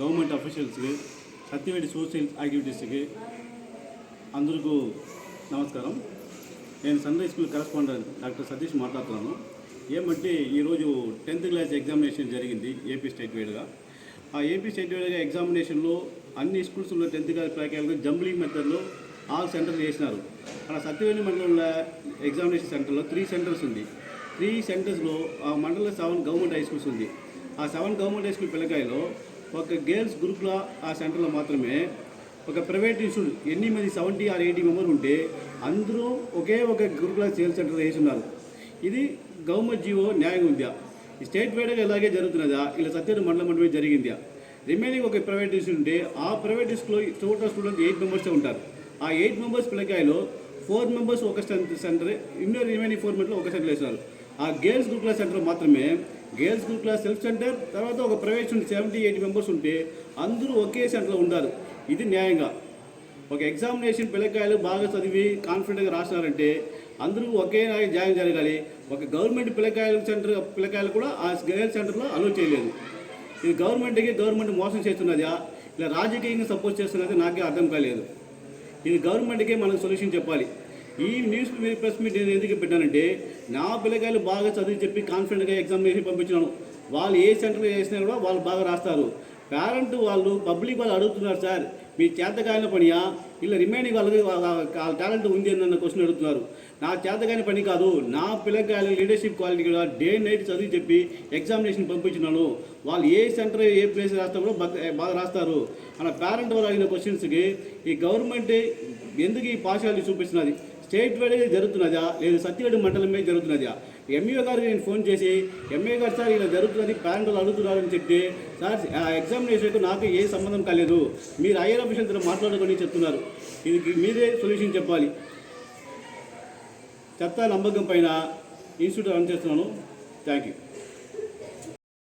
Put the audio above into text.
Government అఫీషియల్స్కి Satyavedu social యాక్టివిటీస్కి అందరికీ నమస్కారం. నేను sunrise school correspondent doctor Satish మాట్లాడుతున్నాను. ఏమంటే ఈరోజు టెన్త్ క్లాస్ ఎగ్జామినేషన్ జరిగింది ఏపీ స్టేట్ వైడ్గా. ఆ ఏపీ స్టేట్ వైడ్గా ఎగ్జామినేషన్లో అన్ని స్కూల్స్లో టెన్త్ క్లాస్ ప్రకారంగా జంబ్లింగ్ మెథడ్లో ఆల్ సెంటర్లు చేసినారు అక్కడ సత్యవేణి మండలంలో ఎగ్జామినేషన్ సెంటర్లో త్రీ సెంటర్స్ ఉంది. త్రీ సెంటర్స్లో ఆ మండలంలో సెవెన్ గవర్నమెంట్ హై స్కూల్స్ ఉంది. ఆ సెవెన్ గవర్నమెంట్ హై స్కూల్ పిల్లకాయలో ఒక గర్ల్స్ గ్రూప్లో ఆ సెంటర్లో మాత్రమే ఒక ప్రైవేట్ ఇన్స్టిట్యూట్ ఎన్ని మంది సెవెంటీ ఆర్ ఎయిటీ మెంబర్ ఉంటే అందరూ ఒకే ఒక గ్రూప్లో సేల్ సెంటర్ వేసి ఉన్నారు ఇది గవర్నమెంట్ జీవో న్యాయం ఉందా? ఈ స్టేట్ వైడ్గా ఇలాగే జరుగుతున్నదా? ఇలా సత్యవేడి మండలం మండలమే జరిగిందా? రిమైనింగ్ ఒక ప్రైవేట్ ఇన్స్టిట్యూట్ ఉంటే ఆ ప్రైవేట్ ఇన్స్టిట్యూట్లో టోటల్ స్టూడెంట్ ఎయిట్ మెంబర్సే ఉంటారు. ఆ ఎయిట్ మెంబర్స్ పిల్లకాయలో ఫోర్ మెంబర్స్ ఒక సెంటర్ ఇన్నో రిమైనింగ్ ఫోర్ మెంబర్లో ఒక సెంటర్ వేస్తారు ఆ గర్ల్స్ గ్రూప్ల సెంటర్ మాత్రమే girls group class self centre తర్వాత ఒక ప్రైవేట్ ఉంటే సెవెంటీ ఎయిటీ మెంబర్స్ ఉంటే అందరూ ఒకే సెంటర్లో ఉండాలి. ఇది న్యాయంగా. ఒక ఎగ్జామినేషన్ పిల్లకాయలు బాగా చదివి కాన్ఫిడెంట్గా రాసినారంటే అందరూ ఒకే జాయిన్ జరగాలి. ఒక గవర్నమెంట్ పిల్లకాయల సెంటర్ పిల్లకాయలు కూడా ఆ గర్ల్స్ సెంటర్లో అలో చేయలేదు. ఇది గవర్నమెంట్కి గవర్నమెంట్ మోసం చేస్తున్నదా. ఇలా రాజకీయంగా సపోర్ట్ చేస్తున్నది నాకే అర్థం కాలేదు. ఇది గవర్నమెంట్కే మనం సొల్యూషన్ చెప్పాలి. ఈ న్యూస్ ప్రెస్ మీట్ నేను ఎందుకు పెట్టానంటే నా పిల్లకాయలు బాగా చదివి చెప్పి కాన్ఫిడెంట్గా ఎగ్జామినేషన్ పంపించినాను వాళ్ళు ఏ సెంటర్ వేసినా కూడా వాళ్ళు బాగా రాస్తారు. పేరెంట్ వాళ్ళు పబ్లిక్ వాళ్ళు అడుగుతున్నారు సార్ మీ చేతకాయన పనియా? ఇలా రిమైనింగ్ వాళ్ళకి వాళ్ళ టాలెంట్ ఉంది అన్న క్వశ్చన్ అడుగుతున్నారు. నా చేతకాయన పని కాదు. నా పిల్లకాయలు లీడర్షిప్ క్వాలిటీ కూడా డే నైట్ చదివి చెప్పి ఎగ్జామినేషన్ పంపించినాను. వాళ్ళు ఏ సెంటర్ ఏ ప్లేస్ రాస్తారో బాగా బాగా రాస్తారు. అలా పేరెంట్ వాళ్ళు అడిగిన క్వశ్చన్స్కి ఈ గవర్నమెంట్ ఎందుకు ఈ పాశాలు చూపిస్తున్నది? స్టేట్ వైడ్గా జరుగుతున్నదా? లేదు సత్యవేడు మండలమే జరుగుతున్నదా? ఎంఈఓ గారికి నేను ఫోన్ చేసి ఎంఏ గారు సార్ ఇలా జరుగుతున్నది పేరెంట్ అడుగుతున్నారని చెప్తే సార్ ఆ ఎగ్జామినేషన్కు నాకు ఏ సంబంధం కాలేదు. మీరు హైయర్ ఆఫీసర్తో మాట్లాడుకొని చెప్తున్నారు. ఇది మీరే సొల్యూషన్ చెప్పాలి. చెత్త నమ్మకం పైన ఇన్స్టిట్యూట్ రన్ చేస్తున్నాను. Thank you.